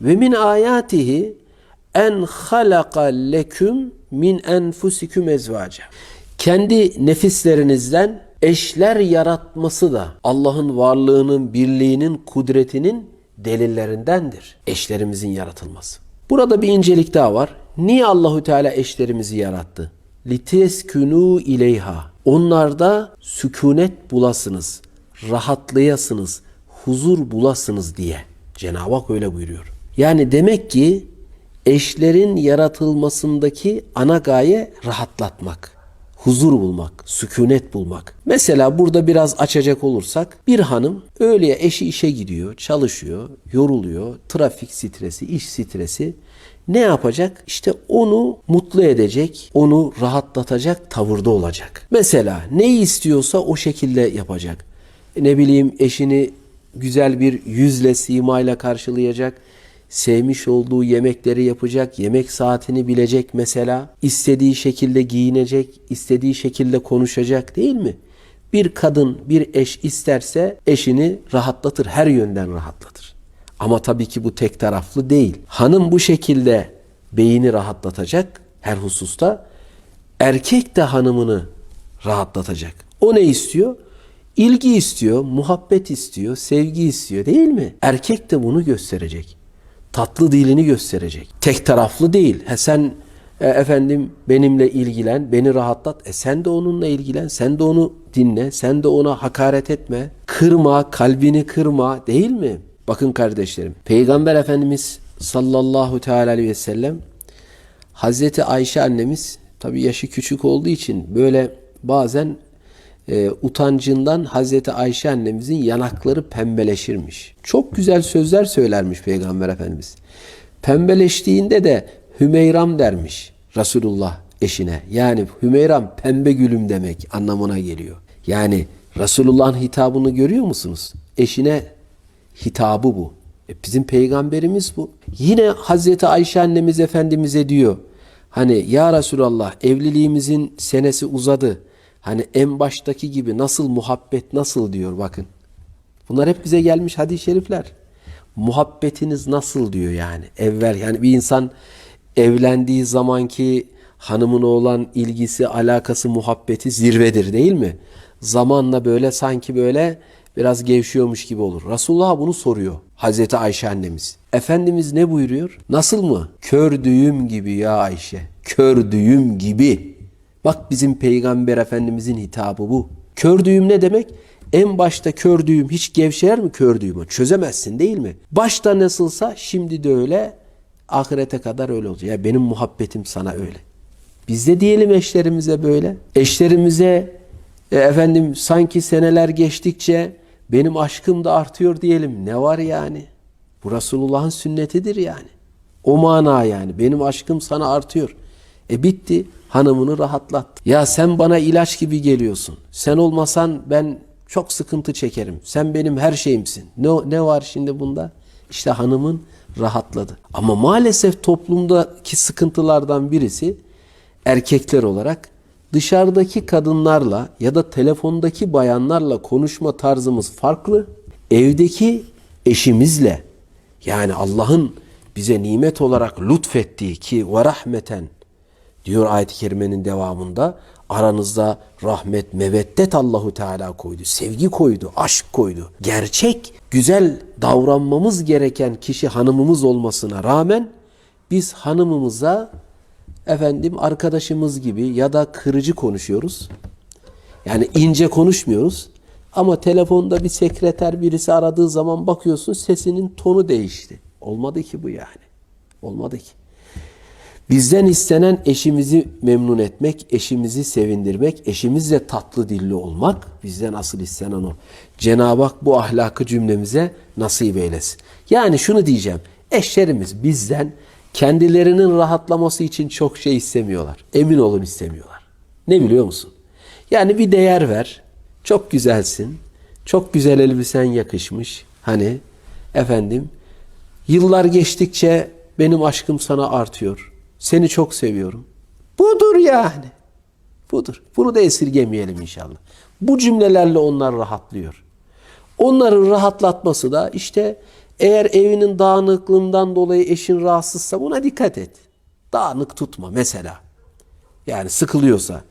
Ve min ayatihi en halaka leküm min enfusikum ezvaca. Kendi nefislerinizden eşler yaratması da Allah'ın varlığının, birliğinin, kudretinin delillerindendir. Eşlerimizin yaratılması. Burada bir incelik daha var. Niye Allahü Teala eşlerimizi yarattı? Liteskünü ileyha. Onlarda sükunet bulasınız, rahatlayasınız, huzur bulasınız diye. Cenab-ı Hak öyle buyuruyor. Yani demek ki eşlerin yaratılmasındaki ana gaye rahatlatmak, huzur bulmak, sükunet bulmak. Mesela burada biraz açacak olursak bir hanım öğleye eşi işe gidiyor, çalışıyor, yoruluyor, trafik stresi, iş stresi ne yapacak? İşte onu mutlu edecek, onu rahatlatacak tavırda olacak. Mesela neyi istiyorsa o şekilde yapacak. Ne bileyim eşini güzel bir yüzle, simayla karşılayacak sevmiş olduğu yemekleri yapacak, yemek saatini bilecek mesela, istediği şekilde giyinecek, istediği şekilde konuşacak değil mi? Bir kadın, bir eş isterse eşini rahatlatır, her yönden rahatlatır. Ama tabii ki bu tek taraflı değil. Hanım bu şekilde beyni rahatlatacak her hususta. Erkek de hanımını rahatlatacak. O ne istiyor? İlgi istiyor, muhabbet istiyor, sevgi istiyor değil mi? Erkek de bunu gösterecek tatlı dilini gösterecek. Tek taraflı değil. He sen e, efendim benimle ilgilen, beni rahatlat. E sen de onunla ilgilen, sen de onu dinle, sen de ona hakaret etme. Kırma, kalbini kırma değil mi? Bakın kardeşlerim. Peygamber Efendimiz sallallahu teala aleyhi ve sellem Hazreti Ayşe annemiz tabi yaşı küçük olduğu için böyle bazen e, utancından Hazreti Ayşe annemizin yanakları pembeleşirmiş. Çok güzel sözler söylermiş Peygamber Efendimiz. Pembeleştiğinde de Hümeyram dermiş Resulullah eşine. Yani Hümeyram pembe gülüm demek anlamına geliyor. Yani Resulullah'ın hitabını görüyor musunuz? Eşine hitabı bu. E bizim peygamberimiz bu. Yine Hazreti Ayşe annemiz Efendimiz'e diyor. Hani ya Resulallah evliliğimizin senesi uzadı. Hani en baştaki gibi nasıl muhabbet nasıl diyor bakın. Bunlar hep bize gelmiş hadis-i şerifler. Muhabbetiniz nasıl diyor yani. Evvel yani bir insan evlendiği zamanki hanımına olan ilgisi, alakası, muhabbeti zirvedir değil mi? Zamanla böyle sanki böyle biraz gevşiyormuş gibi olur. Resulullah bunu soruyor. Hazreti Ayşe annemiz. Efendimiz ne buyuruyor? Nasıl mı? Kör düğüm gibi ya Ayşe. Kör düğüm gibi. Bak bizim Peygamber Efendimizin hitabı bu. Kör düğüm ne demek? En başta kör düğüm hiç gevşer mi kör düğümü? Çözemezsin değil mi? Başta nasılsa şimdi de öyle, ahirete kadar öyle olacak. Ya benim muhabbetim sana öyle. Biz de diyelim eşlerimize böyle. Eşlerimize e, efendim sanki seneler geçtikçe benim aşkım da artıyor diyelim. Ne var yani? Bu Resulullah'ın sünnetidir yani. O mana yani. Benim aşkım sana artıyor. E bitti. Hanımını rahatlattı. Ya sen bana ilaç gibi geliyorsun. Sen olmasan ben çok sıkıntı çekerim. Sen benim her şeyimsin. Ne, ne var şimdi bunda? İşte hanımın rahatladı. Ama maalesef toplumdaki sıkıntılardan birisi erkekler olarak dışarıdaki kadınlarla ya da telefondaki bayanlarla konuşma tarzımız farklı. Evdeki eşimizle yani Allah'ın bize nimet olarak lütfettiği ki ve rahmeten diyor ayet-i kerimenin devamında aranızda rahmet, meveddet Allahu Teala koydu. Sevgi koydu, aşk koydu. Gerçek, güzel davranmamız gereken kişi hanımımız olmasına rağmen biz hanımımıza efendim arkadaşımız gibi ya da kırıcı konuşuyoruz. Yani ince konuşmuyoruz. Ama telefonda bir sekreter birisi aradığı zaman bakıyorsun sesinin tonu değişti. Olmadı ki bu yani. Olmadı ki. Bizden istenen eşimizi memnun etmek, eşimizi sevindirmek, eşimizle tatlı dilli olmak bizden asıl istenen o. Cenab-ı Hak bu ahlakı cümlemize nasip eylesin. Yani şunu diyeceğim. Eşlerimiz bizden kendilerinin rahatlaması için çok şey istemiyorlar. Emin olun istemiyorlar. Ne biliyor musun? Yani bir değer ver. Çok güzelsin. Çok güzel elbisen yakışmış. Hani efendim yıllar geçtikçe benim aşkım sana artıyor. Seni çok seviyorum. Budur yani. Budur. Bunu da esirgemeyelim inşallah. Bu cümlelerle onlar rahatlıyor. Onların rahatlatması da işte Eğer evinin dağınıklığından dolayı eşin rahatsızsa buna dikkat et. Dağınık tutma mesela. Yani sıkılıyorsa.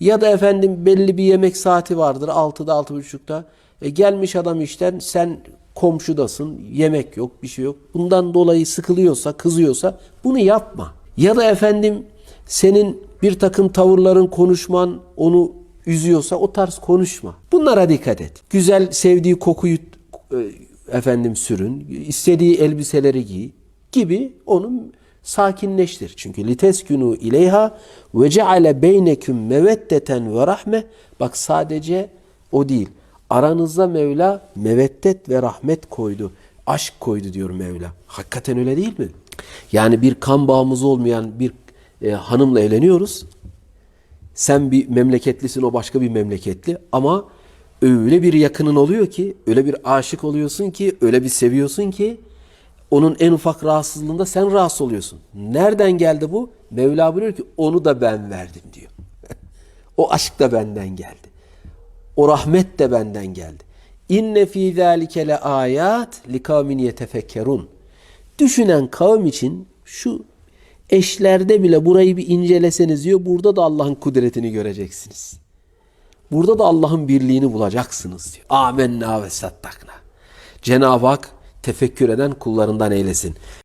Ya da efendim belli bir yemek saati vardır 6'da 6.30'da. E gelmiş adam işten sen komşudasın yemek yok bir şey yok. Bundan dolayı sıkılıyorsa kızıyorsa bunu yapma. Ya da efendim senin bir takım tavırların konuşman onu üzüyorsa o tarz konuşma. Bunlara dikkat et. Güzel sevdiği kokuyu e, efendim sürün. istediği elbiseleri giy gibi onu sakinleştir. Çünkü liteskunu ileyha ve ceale beyneküm meveddeten ve rahme. Bak sadece o değil. Aranızda Mevla meveddet ve rahmet koydu. Aşk koydu diyor Mevla. Hakikaten öyle değil mi? Yani bir kan bağımız olmayan bir e, hanımla evleniyoruz. Sen bir memleketlisin, o başka bir memleketli ama öyle bir yakının oluyor ki, öyle bir aşık oluyorsun ki, öyle bir seviyorsun ki onun en ufak rahatsızlığında sen rahatsız oluyorsun. Nereden geldi bu? Mevla buyuruyor ki onu da ben verdim diyor. o aşk da benden geldi. O rahmet de benden geldi. İnne fî zâlike le âyât li kavmin yetefekkerun. Düşünen kavim için şu eşlerde bile burayı bir inceleseniz diyor. Burada da Allah'ın kudretini göreceksiniz. Burada da Allah'ın birliğini bulacaksınız diyor. Amenna ve sattakna. Cenab-ı Hak tefekkür eden kullarından eylesin.